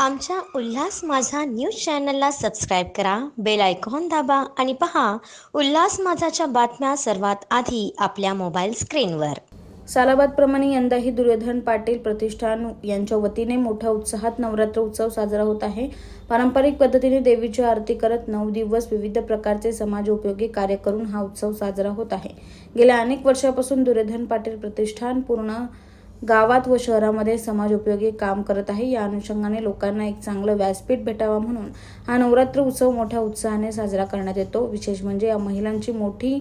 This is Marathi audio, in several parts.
आमच्या उल्हास माझा न्यूज चॅनलला सबस्क्राईब करा बेल आयकॉन दाबा आणि पहा उल्हास माझाच्या बातम्या सर्वात आधी आपल्या मोबाईल स्क्रीनवर. सालाबादप्रमाणे यंदाही दुर्योधन पाटील प्रतिष्ठान यांच्या वतीने मोठ्या उत्साहात नवरात्र उत्सव साजरा होत आहे. पारंपरिक पद्धतीने देवीची आरती करत नऊ दिवस विविध प्रकारचे समाज उपयोगी कार्य करून हा उत्सव साजरा होत आहे. गेल्या अनेक वर्षापासून दुर्योधन पाटील प्रतिष्ठान पूर्ण गावात व शहरामध्ये समाज उपयोगी काम करत आहे. या अनुषंगाने लोकांना एक चांगलं व्यासपीठ भेटावा म्हणून हा नवरात्र उत्सव मोठ्या उत्साहाने साजरा करण्यात येतो. विशेष म्हणजे या महिलांची मोठी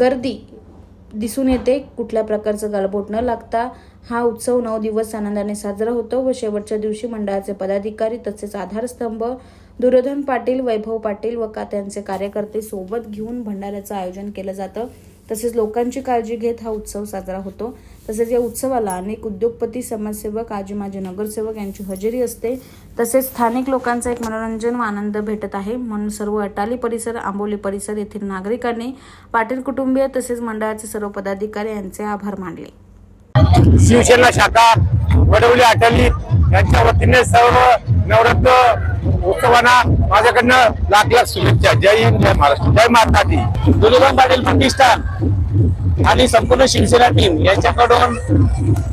गर्दी दिसून येते. कुठल्या प्रकारचं गालबोट न लागता हा उत्सव नऊ दिवस आनंदाने साजरा होतो व शेवटच्या दिवशी मंडळाचे पदाधिकारी तसेच आधारस्तंभ दुर्योधन पाटील वैभव पाटील व का त्यांचे कार्यकर्ते सोबत घेऊन भंडाऱ्याचं आयोजन केलं जातं. तसेच लोकांची काळजी घेत हा उत्सव साजरा होतो. तसेच या उत्सवाला अनेक उद्योगपती समाजसेवक आजी माजी नगरसेवक यांची हजेरी असते. तसेच स्थानिक लोकांचा एक मनोरंजन व आनंद भेटत आहे. म्हणून सर्व अटाली परिसर आंबोली परिसर येथील नागरिकांनी पाटील कुटुंबीय तसेच मंडळाचे सर्व पदाधिकारी यांचे आभार मानले. शिवसेना शाखा वडवली अटाली यांच्या वतीने सर्व नवरत्न उत्सवांना माझ्याकडनं लाख लाख शुभेच्छा. जय हिंद जय महाराष्ट्र. जय माता दी. दुर्योधन पाटील पाकिस्तान आणि संपूर्ण शिवसेना टीम यांच्याकडून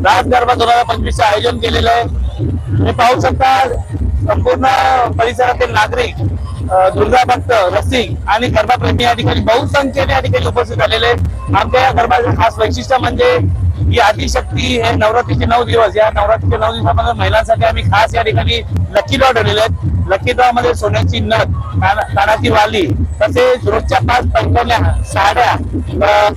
राज गरबा दोन हजार पंचवीस आयोजन केलेलं आहे. तुम्ही पाहू शकता संपूर्ण परिसरातील नागरिक दुर्गा भक्त रसिक आणि गरबाप्रेमी या ठिकाणी बहुसंख्येने या ठिकाणी उपस्थित झालेले आमच्या या गरबाचं खास वैशिष्ट्य म्हणजे ही आदिशक्ती हे नवरात्रीचे नऊ दिवस या नवरात्रीच्या नऊ दिवसामध्ये महिलांसाठी आम्ही खास या ठिकाणी लकी लॉ ठेवलेले आहेत. लकी ड्रॉ मध्ये सोन्याची नथ काना- कानाची वाली तसेच रोजच्या पाच पैठण्या साड्या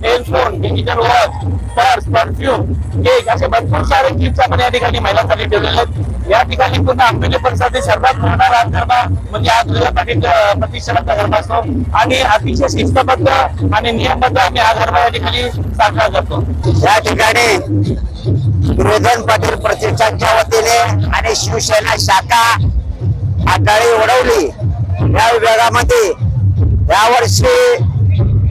earphone digital watch purse perfume cake असे भरपूर सारे गिफ्ट आपण या ठिकाणी महिलांसाठी ठेवलेले आहेत. या ठिकाणी पूर्ण आंबेली परिसरातील सर्वात मोठा राज म्हणजे हा दुर्गा प्रतिष्ठानाचा गरबा असतो. आणि अतिशय शिस्तबद्ध आणि नियमबद्ध आम्ही हा गरबा या ठिकाणी साजरा करतो. या ठिकाणी दुर्योधन पाटील प्रतिष्ठानच्या वतीने आणि शिवसेना शाखा आटाळी ओढवली या विभागामध्ये यावर्षी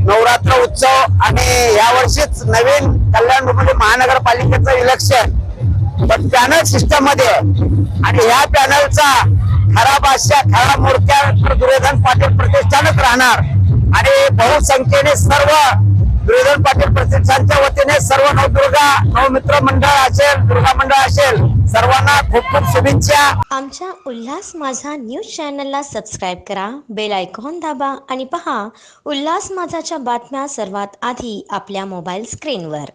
नवरात्र उत्सव आणि यावर्षीच नवीन कल्याण डोंबिवली महानगरपालिकेचं इलेक्शन पण पॅनल सिस्टममध्ये आणि ह्या पॅनलचा खरा बादशाह खरा मूर्त्या तर दुर्योधन पाटील प्रतिष्ठानच राहणार. आणि बहुसंख्येने सर्व दुर्योधन पाटील प्रतिष्ठानच्या वतीने सर्व नवदुर्गा नवमित्र मंडळ असेल दुर्गा मंडळ असेल सर्वांना खूप खूप शुभेच्छा. आमच्या उल्हास माझा न्यूज चॅनलला सबस्क्राईब करा बेल आयकॉन दाबा आणि पहा उल्हास माझाच्या बातम्या सर्वात आधी आपल्या मोबाईल स्क्रीनवर.